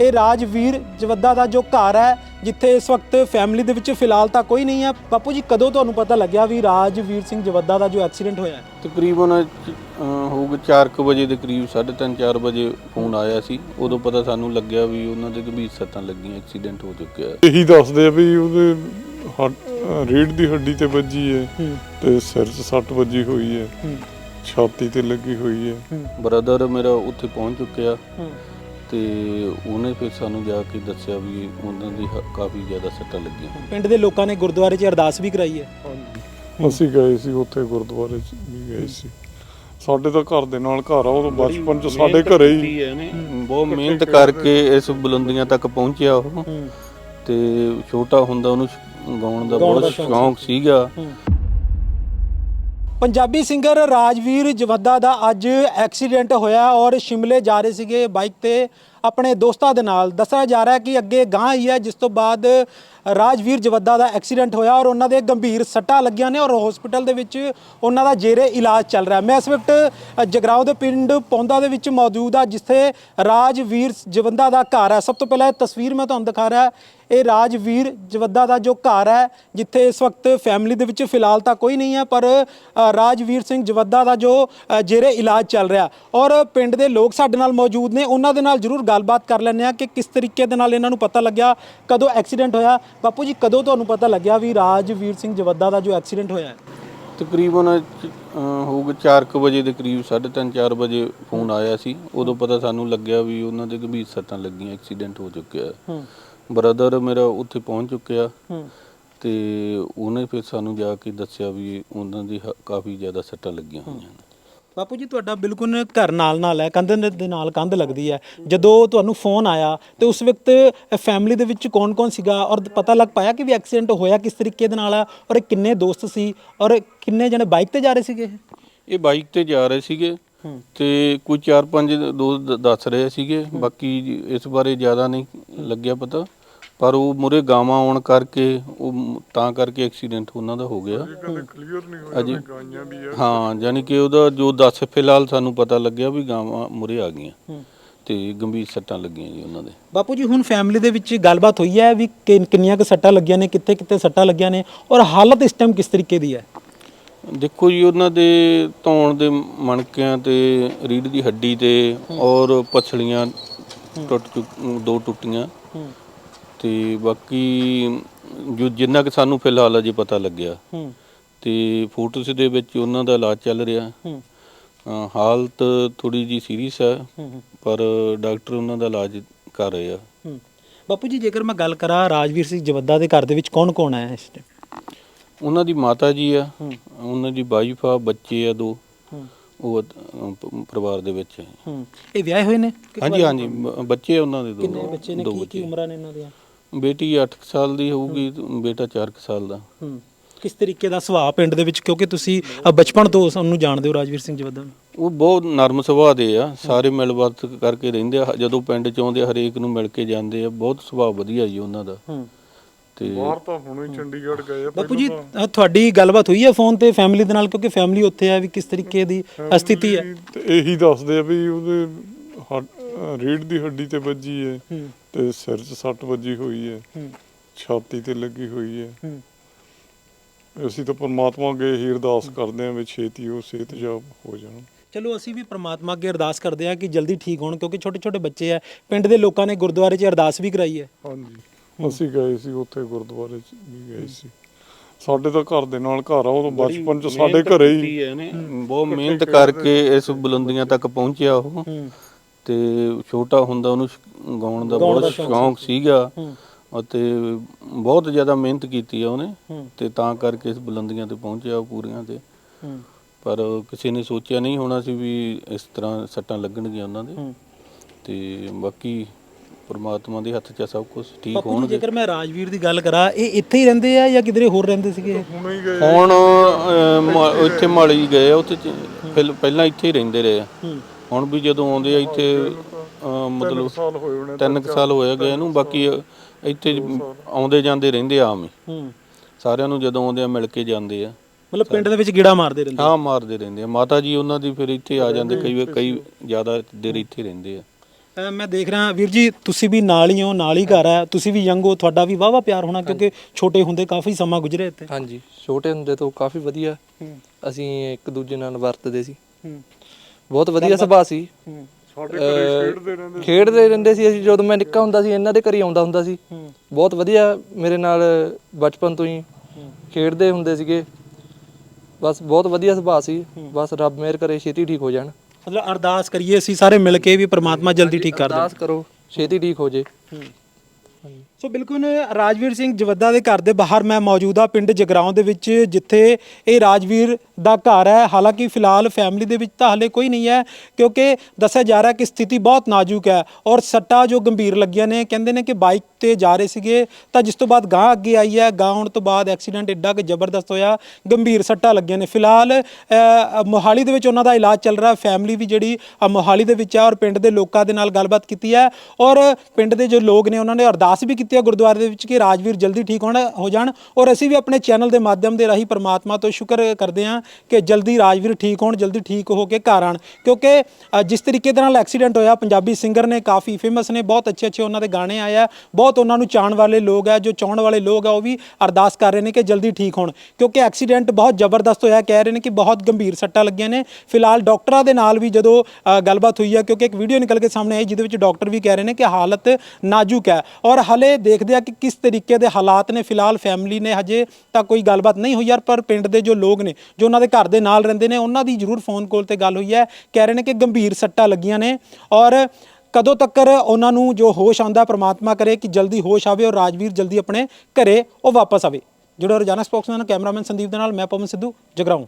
ਇਹ ਰਾਜਵੀਰ ਜਵੱਦਾ ਦਾ ਜੋ ਘਰ ਹੈ ਜਿੱਥੇ ਇਸ ਵਕਤ ਫੈਮਿਲੀ ਦੇ ਵਿੱਚ ਫਿਲਹਾਲ ਤਾਂ ਕੋਈ ਨਹੀਂ ਹੈ। ਬਾਪੂ ਜੀ ਕਦੋਂ ਤੁਹਾਨੂੰ ਪਤਾ ਲੱਗਿਆ ਵੀ ਰਾਜਵੀਰ ਸਿੰਘ ਜਵੱਦਾ ਦਾ ਜੋ ਐਕਸੀਡੈਂਟ ਹੋਇਆ ਹੈ? ਤਕਰੀਬਨ ਹੋਊਗਾ 4:00 ਵਜੇ ਦੇ ਕਰੀਬ 3:30 4 ਵਜੇ ਫੋਨ ਆਇਆ ਸੀ। ਉਦੋਂ ਪਤਾ ਸਾਨੂੰ ਲੱਗਿਆ ਵੀ ਉਹਨਾਂ ਦੇ ਗੰਭੀਰ ਸੱਟਾਂ ਲੱਗੀਆਂ ਐਕਸੀਡੈਂਟ ਹੋ ਚੁੱਕਿਆ ਇਹੀ ਦੱਸਦੇ ਆ ਵੀ ਉਹਦੇ ਹੱਡ- ਰੀੜ੍ਹ ਦੀ ਹੱਡੀ ਤੇ ਵੱਜੀ ਹੈ ਹੂੰ ਤੇ ਸਿਰ 'ਚ ਸੱਟ ਵੱਜੀ ਹੋਈ ਹੈ। ਹੂੰ। ਛਾਤੀ ਤੇ ਲੱਗੀ ਹੋਈ ਹੈ। ਹੂੰ। ਬ੍ਰਦਰ ਮੇਰਾ ਉੱਥੇ ਪਹੁੰਚ ਚੁੱਕਿਆ। ਹੂੰ। ਤੇ ਉਹਨੇ ਫਿਰ ਸਾਨੂੰ ਜਾ ਕੇ ਦੱਸਿਆ ਵੀ ਉਹਨਾਂ ਦੀ ਹ- ਕਾਫੀ ਜ਼ਿਆਦਾ ਸੱਟਾਂ ਲੱਗੀਆਂ ਪਿੰਡ ਦੇ ਲੋਕਾਂ ਨੇ ਗੁਰਦੁਆਰੇ 'ਚ ਅਰਦਾਸ ਵੀ ਕਰਾਈ ਹੈ। ਅਸੀਂ ਗਏ ਸੀ ਉੱਥੇ ਗੁਰਦੁਆਰੇ 'ਚ ਵੀ ਗਏ ਸੀ। ਸਾਡੇ ਤਾਂ ਘਰ ਦੇ ਨਾਲ ਘਰ ਆ ਉਹ ਤਾਂ ਬਚਪਨ 'ਚ ਸਾਡੇ ਘਰੇ ਹੀ ਬਹੁਤ ਮਿਹਨਤ ਕਰਕੇ ਇਸ ਬੁਲੰਦੀਆਂ ਤੱਕ ਪਹੁੰਚਿਆ ਉਹ। ਤੇ ਛੋਟਾ ਹੁੰਦਾ ਉਹਨੂੰ ਗਾਉਣ ਦਾ ਗਾਉਣ ਦਾ ਬਹੁਤ ਸ਼ੌਂਕ ਸ਼ੌਂਕ ਸੀਗਾ। ਪੰਜਾਬੀ ਸਿੰਗਰ ਰਾਜਵੀਰ ਜਵੱਦਾ ਦਾ ਅੱਜ ਐਕਸੀਡੈਂਟ ਹੋਇਆ ਔਰ ਸ਼ਿਮਲੇ ਜਾ ਰਹੇ ਸੀਗੇ ਬਾਈਕ ਤੇ ਆਪਣੇ ਦੋਸਤਾਂ ਦੇ ਨਾਲ। ਦੱਸਿਆ ਜਾ ਰਿਹਾ ਕਿ ਅੱਗੇ ਗਾਂ ਹੀ ਹੈ ਜਿਸ ਤੋਂ ਬਾਅਦ ਰਾਜਵੀਰ ਜਵੱਦਾ ਦਾ ਐਕਸੀਡੈਂਟ ਹੋਇਆ ਔਰ ਉਹਨਾਂ ਦੇ ਗੰਭੀਰ ਸੱਟਾਂ ਲੱਗੀਆਂ ਨੇ ਔਰ ਹਸਪੀਟਲ ਦੇ ਵਿੱਚ ਉਹਨਾਂ ਦਾ ਜੇਰੇ ਇਲਾਜ ਚੱਲ ਰਿਹਾ ਮੈਂ ਇਸ ਵਕਤ ਅ, ਦੇ ਪਿੰਡ ਪੌਂਦਾ ਦੇ ਵਿੱਚ ਮੌਜੂਦ ਆ ਜਿੱਥੇ ਰਾਜਵੀਰ ਜਵੰਦਾ ਦਾ ਘਰ ਹੈ। ਸਭ ਤੋਂ ਪਹਿਲਾਂ ਇਹ ਤਸਵੀਰ ਮੈਂ ਤੁਹਾਨੂੰ ਦਿਖਾ ਰਿਹਾ ਇਹ ਰਾਜਵੀਰ ਜਵੱਦਾ ਦਾ ਜੋ ਘਰ ਹੈ ਜਿੱਥੇ ਇਸ ਵਕਤ ਫੈਮਿਲੀ ਦੇ ਵਿੱਚ ਫਿਲਹਾਲ ਤਾਂ ਕੋਈ ਨਹੀਂ ਹੈ ਪਰ ਰਾਜਵੀਰ ਸਿੰਘ ਜਵੱਦਾ ਦਾ ਜੋ ਜੇਰੇ ਇਲਾਜ ਚੱਲ ਰਿਹਾ। ਔਰ ਪਿੰਡ ਦੇ ਲੋਕ ਸਾਡੇ ਨਾਲ ਮੌਜੂਦ ਨੇ ਉਹਨਾਂ ਦੇ ਨਾਲ ਜ਼ਰੂਰ ਗੱਲਬਾਤ ਕਰ ਲੈਂਦੇ ਆ ਕਿ ਕਿਸ ਤਰੀਕੇ ਦੇ ਨਾਲ ਇਹਨਾਂ ਨੂੰ ਪਤਾ ਲੱਗਿਆ ਕਦੋਂ ਐਕਸੀਡੈਂਟ ਹੋਇਆ। ਬਾਪੂ ਜੀ ਕਦੋਂ ਤੁਹਾਨੂੰ ਪਤਾ ਲੱਗਿਆ ਵੀ ਰਾਜਵੀਰ ਸਿੰਘ ਜਵੱਦਾ ਦਾ ਜੋ ਐਕਸੀਡੈਂਟ ਹੋਇਆ ਹੈ? ਤਕਰੀਬਨ ਹੋਊਗਾ 4:00 ਵਜੇ ਦੇ ਕਰੀਬ 3:30 4 ਵਜੇ ਫੋਨ ਆਇਆ ਸੀ। ਉਦੋਂ ਪਤਾ ਸਾਨੂੰ ਲੱਗਿਆ ਵੀ ਉਹਨਾਂ ਦੇ ਗੰਭੀਰ ਸੱਟਾਂ ਲੱਗੀਆਂ ਐਕਸੀਡੈਂਟ ਹੋ ਚੁੱਕਿਆ। ਹੂੰ। ਬ੍ਰਦਰ ਮੇਰਾ ਉੱਥੇ ਪਹੁੰਚ ਚੁੱਕਿਆ। ਹੂੰ। ਤੇ ਉਹਨੇ ਫਿਰ ਸਾਨੂੰ ਜਾ ਕੇ ਦੱਸਿਆ ਵੀ ਉਹਨਾਂ ਦੀ ਹ- ਕਾਫੀ ਜ਼ਿਆਦਾ ਸੱਟਾਂ ਲੱਗੀਆਂ ਹੋਈਆਂ ਨੇ। ਬਾਪੂ ਜੀ ਤੁਹਾਡਾ ਬਿਲਕੁਲ ਘਰ ਨਾਲ ਨਾਲ ਹੈ ਕੰਧ ਦੇ ਨਾਲ ਕੰਧ ਲੱਗਦੀ ਹੈ। ਜਦੋਂ ਤੁਹਾਨੂੰ ਫੋਨ ਆਇਆ ਤੇ ਉਸ ਵਕਤ ਫੈਮਿਲੀ ਦੇ ਵਿੱਚ ਕੌਣ-ਕੌਣ ਸੀਗਾ ਔਰ ਪਤਾ ਲੱਗ ਪਾਇਆ ਕਿ ਵੀ ਐਕਸੀਡੈਂਟ ਹੋਇਆ ਕਿਸ ਤਰੀਕੇ ਦੇ ਨਾਲ? ਆ ਔਰ ਇਹ ਕਿੰਨੇ ਦੋਸਤ ਸੀ? ਔਰ ਕਿੰਨੇ ਜਣੇ ਬਾਈਕ ਤੇ ਜਾ ਰਹੇ ਸੀਗੇ? ਇਹ? ਇਹ ਬਾਈਕ ਤੇ ਜਾ ਰਹੇ ਸੀਗੇ ਤੇ ਕੋਈ 4-5 ਦੋਸਤ ਦ- ਦੱਸ ਰਹੇ ਸੀਗੇ। ਬਾਕੀ ਇਸ ਬਾਰੇ ਜ਼ਿਆਦਾ ਨਹੀਂ ਲੱਗਿਆ ਪਤਾ। ਪਰ ਉਹ ਮੁਰੇ ਗਾਵਾਂ ਆਉਣ ਕਰਕੇ ਉਹ ਮ- ਤਾਂ ਕਰਕੇ ਐਕਸੀਡੈਂਟ ਉਹਨਾਂ ਦਾ ਹੋ ਗਿਆ। ਕਦੇ ਕਲੀਅਰ ਨਹੀਂ ਹੋਇਆ ਅਜੇ ਗਾਈਆਂ ਵੀ ਆ। ਹਾਂ ਯਾਨੀ ਕਿ ਉਹਦਾ ਜੋ ਦੱਸ ਫਿਲਹਾਲ ਸਾਨੂੰ ਪਤਾ ਲੱਗਿਆ ਵੀ ਗਾਵਾਂ ਮੁਰੇ ਆ ਗਈਆਂ। ਹੂੰ। ਤੇ ਗੰਭੀਰ ਸੱਟਾਂ ਲੱਗੀਆਂ ਜੀ ਉਹਨਾਂ ਦੇ। ਬਾਪੂ ਜੀ ਹੁਣ ਫੈਮਿਲੀ ਦੇ ਵਿੱਚ ਗੱਲਬਾਤ ਹੋਈ ਹੈ ਵੀ ਕਿ- ਕਿੰਨੀਆਂ ਕੁ ਸੱਟਾਂ ਲੱਗੀਆਂ ਨੇ ਕਿੱਥੇ ਕਿੱਥੇ ਸੱਟਾਂ ਲੱਗੀਆਂ ਨੇ ਔਰ ਹਾਲਤ ਇਸ ਟਾਈਮ ਕਿਸ ਤਰੀਕੇ ਦੀ ਹੈ? ਦੇਖੋ ਜੀ ਉਹਨਾਂ ਦੇ ਧੌਣ ਦੇ ਮਣਕਿਆਂ ਤੇ ਰੀੜ ਦੀ ਹੱਡੀ ਤੇ ਔਰ ਪਛਲੀਆਂ ਟੁੱਟ ਚੁੱਕ ਦੋ ਟੁੱਟੀਆਂ। ਤੇ ਬਾਕੀ ਜੋ ਜਿੰਨਾ ਕਿ ਸਾਨੂੰ ਫਿਲਹਾਲ ਅਜੇ ਪਤਾ ਲੱਗਿਆ ਹੂੰ। ਤੇ ਫੋਟੋਸ ਦੇ ਵਿੱਚ ਉਹਨਾਂ ਦਾ ਇਲਾਜ ਚੱਲ ਰਿਹਾ। ਹੂੰ। ਅ, ਹਾਲਤ ਥੋੜੀ ਜੀ ਸੀਰੀਅਸ ਹੈ ਹੂੰ ਪਰ ਡਾਕਟਰ ਉਹਨਾਂ ਦਾ ਇਲਾਜ ਕਰ ਰਹੇ ਆ। ਹੂੰ। ਬਾਪੂ ਜੀ ਜੇਕਰ ਮੈਂ ਗੱਲ ਕਰਾਂ ਰਾਜਵੀਰ ਸਿੰਘ ਜਵੱਦਾ ਦੇ ਘਰ ਦੇ ਵਿੱਚ ਕੌਣ-ਕੌਣ ਹੈ ਇਸ ਟਾਈਮ ਉਹਨਾਂ ਦੀ ਮਾਤਾ ਜੀ ਆ ਹੂੰ। ਉਹਨਾਂ ਦੀ ਵਾਈਫ ਆ ਬੱਚੇ ਆ ਦੋ। ਹੂੰ। ਉਹ ਅ, ਪ- ਪਰਿਵਾਰ ਦੇ ਵਿੱਚ ਹੈ। ਹੂੰ। ਇਹ ਵਿਆਹੇ ਹੋਏ ਨੇ? ਹਾਂਜੀ ਹਾਂਜੀ ਬ- ਬੱਚੇ ਆ ਉਹਨਾਂ ਦੇ ਦੋ। ਕਿੰਨੇ ਬੱਚੇ ਨੇ? ਦੋ ਕੀ ਕੀ ਬੱਚੇ ਉਮਰਾਂ ਨੇ ਇਹਨਾਂ ਦੀਆਂ? ਬੇਟੀ 8 ਸਾਲ ਦੀ ਹੋਊਗੀ ਬੇਟਾ 4 ਸਾਲ ਦਾ। ਹੂੰ। ਕਿਸ ਤਰੀਕੇ ਦਾ ਸੁਭਾਅ ਪਿੰਡ ਦੇ ਵਿੱਚ? ਕਿਉਂਕਿ ਤੁਸੀਂ ਅ, ਬਚਪਨ ਤੋਂ ਉਹਨੂੰ ਜਾਣਦੇ ਹੋ ਰਾਜਵੀਰ ਸਿੰਘ ਜਵੱਦਾ ਨੂੰ। ਉਹ ਬਹੁਤ ਨਰਮ ਸੁਭਾਅ ਦੇ ਆ। ਸਾਰੇ ਮਿਲ ਵਰਤ ਕਰਕੇ ਰਹਿੰਦੇ ਆ। ਜਦੋਂ ਪਿੰਡ ਚ ਆਉਂਦੇ ਆ, ਹਰੇਕ ਨੂੰ ਮਿਲ ਕੇ ਜਾਂਦੇ ਆ। ਬਹੁਤ ਸੁਭਾਅ ਵਧੀਆ ਜੀ ਉਹਨਾਂ ਦਾ। ਹੂੰ। ਤੇ ਬਾਹਰ ਤਾਂ ਹੁਣੇ ਚੰਡੀਗੜ੍ਹ ਗਏ ਆ ਬਾਪੂ ਜੀ ਅ, ਤੁਹਾਡੀ ਗੱਲਬਾਤ ਹੋਈ ਹੈ ਫੋਨ ਤੇ ਫੈਮਿਲੀ ਦੇ ਨਾਲ? ਕਿਉਂਕਿ ਫੈਮਿਲੀ ਉੱਥੇ ਹੈ ਵੀ ਕਿਸ ਤਰੀਕੇ ਦੀ ਅ, ਸਥਿਤੀ ਹੈ? ਤੇ ਇਹੀ ਦੱਸਦੇ ਆ ਵੀ ਉਹਦੇ ਹੱਡ- ਅਹ ਰੀੜ੍ਹ ਦੀ ਹੱਡੀ ਤੇ ਵੱਜੀ ਹੈ ਹੂੰ। ਤੇ ਸਿਰ 'ਚ ਸੱਟ ਵੱਜੀ ਹੋਈ ਹੈ। ਛਾਤੀ ਤੇ ਲੱਗੀ ਹੋਈ ਹੈ। ਅਸੀਂ ਤਾਂ ਪਰਮਾਤਮਾ ਅੱਗੇ ਹੀ ਅਰਦਾਸ ਕਰਦੇ ਹਾਂ ਵੀ ਛੇਤੀ ਉਹ ਸਿਹਤਯਾਬ ਹੋ ਜਾਣ। ਚਲੋ ਅਸੀਂ ਵੀ ਪ੍ਰਮਾਤਮਾ ਅੱਗੇ ਅਰਦਾਸ ਕਰਦੇ ਹਾਂ ਕਿ ਜਲਦੀ ਠੀਕ ਹੋਣ ਕਿਉਂਕਿ ਛੋਟੇ ਛੋਟੇ ਬੱਚੇ ਆ ਪਿੰਡ ਦੇ ਲੋਕਾਂ ਨੇ ਗੁਰਦੁਆਰੇ 'ਚ ਅਰਦਾਸ ਵੀ ਕਰਾਈ ਹੈ। ਹਾਂਜੀ। ਅਸੀਂ ਗਏ ਸੀ ਉੱਥੇ ਗੁਰਦੁਆਰੇ 'ਚ ਵੀ ਗਏ ਸੀ। ਸਾਡੇ ਤਾਂ ਘਰ ਦੇ ਨਾਲ ਘਰ ਆ ਉਹ ਤਾਂ ਬਚਪਨ 'ਚ ਸਾਡੇ ਘਰੇ ਹੀ। ਬਹੁਤ ਮਿਹਨਤ ਕਰਕੇ ਇਸ ਬੁਲੰਦੀਆਂ ਤੱਕ ਪਹੁੰਚਿਆ ਉਹ। ਹੂੰ। ਤੇ ਛੋਟਾ ਹੁੰਦਾ ਉਹਨੂੰ ਸ਼- ਗਾਉਣ ਦਾ ਗਾਉਣ ਦਾ ਬਹੁਤ ਸ਼ੌਂਕ ਸ਼ੌਂਕ ਸੀਗਾ ਹੂੰ। ਅਤੇ ਬਹੁਤ ਜ਼ਿਆਦਾ ਮਿਹਨਤ ਕੀਤੀ ਆ ਉਹਨੇ ਹੂੰ। ਤੇ ਤਾਂ ਕਰਕੇ ਇਸ ਬੁਲੰਦੀਆਂ ਤੇ ਪਹੁੰਚਿਆ ਉਹ ਪੂਰੀਆਂ ਤੇ। ਹੂੰ। ਪਰ ਕਿਸੇ ਨੇ ਸੋਚਿਆ ਨਹੀਂ ਹੋਣਾ ਸੀ ਵੀ ਇਸ ਤਰ੍ਹਾਂ ਸੱਟਾਂ ਲੱਗਣਗੀਆਂ ਉਹਨਾਂ ਦੇ। ਹੂੰ। ਤੇ ਬਾਕੀ ਪ੍ਰਮਾਤਮਾ ਦੇ ਹੱਥ 'ਚ ਆ ਸਭ ਕੁਝ ਠੀਕ ਬਾਪੂ ਜੀ ਹੋਣਗੇ। ਜੇਕਰ ਮੈਂ ਰਾਜਵੀਰ ਦੀ ਗੱਲ ਕਰਾਂ ਇਹ ਇੱਥੇ ਹੀ ਰਹਿੰਦੇ ਆ ਜਾਂ ਕਿਧਰੇ ਹੋਰ ਰਹਿੰਦੇ ਸੀਗੇ? ਹੁਣੇ ਅਹ, ਮ- ਇੱਥੇ ਮਾਲੀ ਗਏ ਆ ਉੱਥੇ ਚ- ਪਹਿਲ- ਪਹਿਲਾਂ ਇੱਥੇ ਹੀ ਰਹਿੰਦੇ ਰਹੇ ਆ। ਹੂੰ। ਹੁਣ ਵੀ ਜਦੋਂ ਆਉਂਦੇ ਆ ਇੱਥੇ ਅਹ, ਮਤਲਬ ਸਾਲ ਹੋਏ ਹੋਣੇ ਤਿੰਨ ਕੁ ਸਾਲ ਹੋਇਆ ਗਏ ਨੂੰ ਬਾਕੀ ਇੱਥੇ ਆਉਂਦੇ ਜਾਂਦੇ ਰਹਿੰਦੇ ਆ ਆਮ ਹੀ। ਹੂੰ। ਸਾਰਿਆਂ ਨੂੰ ਜਦੋਂ ਆਉਂਦੇ ਆ ਮਿਲ ਕੇ ਜਾਂਦੇ ਆ। ਮਤਲਬ ਪਿੰਡ ਦੇ ਵਿੱਚ ਗੇੜਾ ਮਾਰਦੇ ਰਹਿੰਦੇ ਹਾਂ ਮਾਰਦੇ ਰਹਿੰਦੇ ਆ। ਮਾਤਾ ਜੀ ਉਹਨਾਂ ਦੀ ਫਿਰ ਇੱਥੇ ਆ ਜਾਂਦੇ ਕਈ ਵਾਰ ਕਈ ਜ਼ਿਆਦਾ ਦੇਰ ਇੱਥੇ ਰਹਿੰਦੇ ਆ। ਮੈਂ ਦੇਖ ਰਿਹਾ ਵੀਰ ਜੀ ਤੁਸੀਂ ਵੀ ਨਾਲ ਹੀ ਹੋ ਨਾਲ ਹੀ ਘਰ ਹੈ ਤੁਸੀਂ ਵੀ ਯੰਗ ਹੋ ਤੁਹਾਡਾ ਵੀ ਵਾਵਾ ਪਿਆਰ ਹੋਣਾ ਕਿਉਂਕਿ ਛੋਟੇ ਹੁੰਦੇ ਕਾਫੀ ਸਮਾਂ ਗੁਜ਼ਰੇ ਇੱਥੇ। ਹਾਂਜੀ। ਛੋਟੇ ਹੁੰਦੇ ਤੋਂ ਕਾਫੀ ਵਧੀਆ। ਅਸੀਂ ਇੱਕ ਦੂਜੇ ਨਾਲ ਵਰਤਦੇ ਸੀ। ਬਹੁਤ ਵਧੀਆ ਸੁਭਾਅ ਸੀ। ਸਾਡੇ ਅਹ, ਖੇਡਦੇ ਰਹਿੰਦੇ ਖੇਡਦੇ ਰਹਿੰਦੇ ਸੀ ਅਸੀਂ ਜਦੋਂ ਮੈਂ ਨਿੱਕਾ ਹੁੰਦਾ ਸੀ ਇਹਨਾਂ ਦੇ ਘਰੇ ਆਉਂਦਾ ਹੁੰਦਾ ਸੀ। ਬਹੁਤ ਵਧੀਆ ਮੇਰੇ ਨਾਲ ਬਚਪਨ ਤੋਂ ਹੀ ਖੇਡਦੇ ਹੁੰਦੇ ਸੀਗੇ। ਬਸ ਬਹੁਤ ਵਧੀਆ ਸੁਭਾਅ ਸੀ। ਬਸ ਰੱਬ ਮਿਹਰ ਕਰੇ ਛੇਤੀ ਠੀਕ ਹੋ ਜਾਣ। ਮਤਲਬ ਅਰਦਾਸ ਕਰੀਏ ਅਸੀਂ ਸਾਰੇ ਮਿਲ ਕੇ ਵੀ ਪ੍ਰਮਾਤਮਾ ਜਲਦੀ ਠੀਕ ਕਰ ਦੇ ਅਰਦਾਸ ਕਰੋ ਛੇਤੀ ਠੀਕ ਹੋ ਜੇ। ਸੋ ਬਿਲਕੁਲ ਰਾਜਵੀਰ ਸਿੰਘ ਜਵੱਦਾ ਦੇ ਘਰ ਦੇ ਬਾਹਰ ਮੈਂ ਮੌਜੂਦ ਮੌਜੂਦਾ ਪਿੰਡ ਜਗਰਾਉਂ ਦੇ ਵਿੱਚ, ਜਿੱਥੇ ਇਹ ਰਾਜਵੀਰ ਦਾ ਘਰ ਹੈ। ਹਾਲਾਂਕਿ ਫਿਲਹਾਲ ਫੈਮਿਲੀ ਦੇ ਵਿੱਚ ਤਾਂ ਹਲੇ ਕੋਈ ਨਹੀਂ ਹੈ, ਕਿਉਂਕਿ ਦੱਸਿਆ ਜਾ ਰਿਹਾ ਕਿ ਸਥਿਤੀ ਬਹੁਤ ਨਾਜ਼ੁਕ ਹੈ ਔਰ ਸੱਟਾਂ ਜੋ ਗੰਭੀਰ ਲੱਗੀਆਂ ਨੇ, ਕਹਿੰਦੇ ਨੇ ਕਿ ਬਾਈਕ ਤੇ ਜਾ ਰਹੇ ਸੀਗੇ, ਤਾਂ ਜਿਸ ਤੋਂ ਬਾਅਦ ਗਾਂ ਅੱਗੇ ਆਈ ਹੈ। ਗਾਂ ਆਉਣ ਤੋਂ ਬਾਅਦ ਐਕਸੀਡੈਂਟ ਏਡਾ ਕਿ ਜ਼ਬਰਦਸਤ ਹੋਇਆ, ਗੰਭੀਰ ਸੱਟਾਂ ਲੱਗੀਆਂ ਨੇ। ਫਿਲਹਾਲ ਮੋਹਾਲੀ ਦੇ ਵਿੱਚ ਉਹਨਾਂ ਦਾ ਇਲਾਜ ਚੱਲ ਰਿਹਾ ਫੈਮਿਲੀ ਵੀ ਜਿਹੜੀ ਮੋਹਾਲੀ ਦੇ ਵਿੱਚ ਹੈ ਔਰ ਪਿੰਡ ਦੇ ਲੋਕਾਂ ਦੇ ਨਾਲ ਗੱਲਬਾਤ ਕੀਤੀ ਹੈ ਔਰ ਪਿੰਡ ਦੇ ਜੋ ਲੋਕ ਨੇ, ਉਹਨਾਂ ਨੇ ਅਰਦਾਸ ਵੀ ਕੀਤੀ ਹੈ ਗੁਰਦੁਆਰੇ ਦੇ ਵਿੱਚ ਕਿ ਰਾਜਵੀਰ ਜਲਦੀ ਠੀਕ ਹੋਣ, ਹੋ ਜਾਣ ਔਰ ਅਸੀਂ ਵੀ ਆਪਣੇ ਚੈਨਲ ਦੇ ਮਾਧਿਅਮ ਦੇ ਰਾਹੀਂ ਪਰਮਾਤਮਾ ਤੋਂ ਸ਼ੁਕਰ ਕਰਦੇ ਹਾਂ ਕਿ ਜਲਦੀ ਰਾਜਵੀਰ ਠੀਕ ਹੋਣ, ਜਲਦੀ ਠੀਕ ਹੋ ਕੇ ਘਰ ਆਣ ਕਿਉਂਕਿ ਜਿਸ ਤਰੀਕੇ ਦੇ ਨਾਲ ਐਕਸੀਡੈਂਟ ਹੋਇਆ, ਪੰਜਾਬੀ ਸਿੰਗਰ ਨੇ ਕਾਫੀ ਫੇਮਸ ਨੇ, ਬਹੁਤ ਅੱਛੇ ਅੱਛੇ ਉਹਨਾਂ ਦੇ ਗਾਣੇ ਆਏ ਆ, ਬਹੁਤ ਉਹਨਾਂ ਨੂੰ ਚਾਹਣ ਵਾਲੇ ਲੋਕ ਆ, ਜੋ ਚਾਹਣ ਵਾਲੇ ਲੋਕ ਆ, ਉਹ ਵੀ ਅਰਦਾਸ ਕਰ ਰਹੇ ਨੇ ਕਿ ਜਲਦੀ ਠੀਕ ਹੋਣ। ਕਿਉਂਕਿ ਐਕਸੀਡੈਂਟ ਬਹੁਤ ਜ਼ਬਰਦਸਤ ਹੋਇਆ, ਕਹਿ ਰਹੇ ਨੇ ਕਿ ਬਹੁਤ ਗੰਭੀਰ ਸੱਟਾਂ ਲੱਗੀਆਂ ਨੇ। ਫਿਲਹਾਲ ਡਾਕਟਰਾਂ ਦੇ ਨਾਲ ਵੀ ਜਦੋਂ ਗੱਲਬਾਤ ਹੋਈ ਹੈ ਕਿਉਂਕਿ ਇੱਕ ਵੀਡੀਓ ਨਿਕਲ ਕੇ ਸਾਹਮਣੇ ਆਈ, ਜਿਹਦੇ ਵਿੱਚ ਡਾਕਟਰ ਵੀ ਕਹਿ ਰਹੇ ਨੇ ਕਿ ਹਾਲਤ ਨਾਜ਼ੁਕ ਹੈ। ਔਰ ਹਲੇ ਦੇਖਦੇ ਆ ਕਿ ਕਿਸ ਤਰੀਕੇ ਦੇ ਹਾਲਾਤ ਨੇ। ਫਿਲਹਾਲ ਫੈਮਿਲੀ ਨੇ ਹਜੇ ਤਾਂ ਕੋਈ ਗੱਲਬਾਤ ਨਹੀਂ ਹੋਈ ਯਾਰ, ਪਰ ਪਿੰਡ ਦੇ ਜੋ ਲੋਕ ਨੇ, ਜੋ ਉਹਨਾਂ ਦੇ ਘਰ ਦੇ ਨਾਲ ਰਹਿੰਦੇ ਨੇ, ਉਹਨਾਂ ਦੀ ਜ਼ਰੂਰ ਫੋਨ ਕਾਲ ਤੇ ਗੱਲ ਹੋਈ ਹੈ। ਕਹਿ ਰਹੇ ਨੇ ਕਿ ਗੰਭੀਰ ਸੱਟਾਂ ਲੱਗੀਆਂ ਨੇ ਔਰ ਕਦੋਂ ਤੱਕ ਉਹਨਾਂ ਨੂੰ ਜੋ ਹੋਸ਼ ਆਉਂਦਾ, ਪ੍ਰਮਾਤਮਾ ਕਰੇ ਕਿ ਜਲਦੀ ਹੋਸ਼ ਆਵੇ ਔਰ ਰਾਜਵੀਰ ਜਲਦੀ ਆਪਣੇ ਘਰੇ ਉਹ ਵਾਪਸ ਆਵੇ। ਜੁੜੋ ਰੋਜ਼ਾਨਾ ਸਪੋਕਸਮੈਨ, ਕੈਮਰਾਮੈਨ ਸੰਦੀਪ ਦੇ ਨਾਲ, ਮੈਂ ਪਵਨ ਸਿੱਧੂ, ਜਗਰਾਉਂ।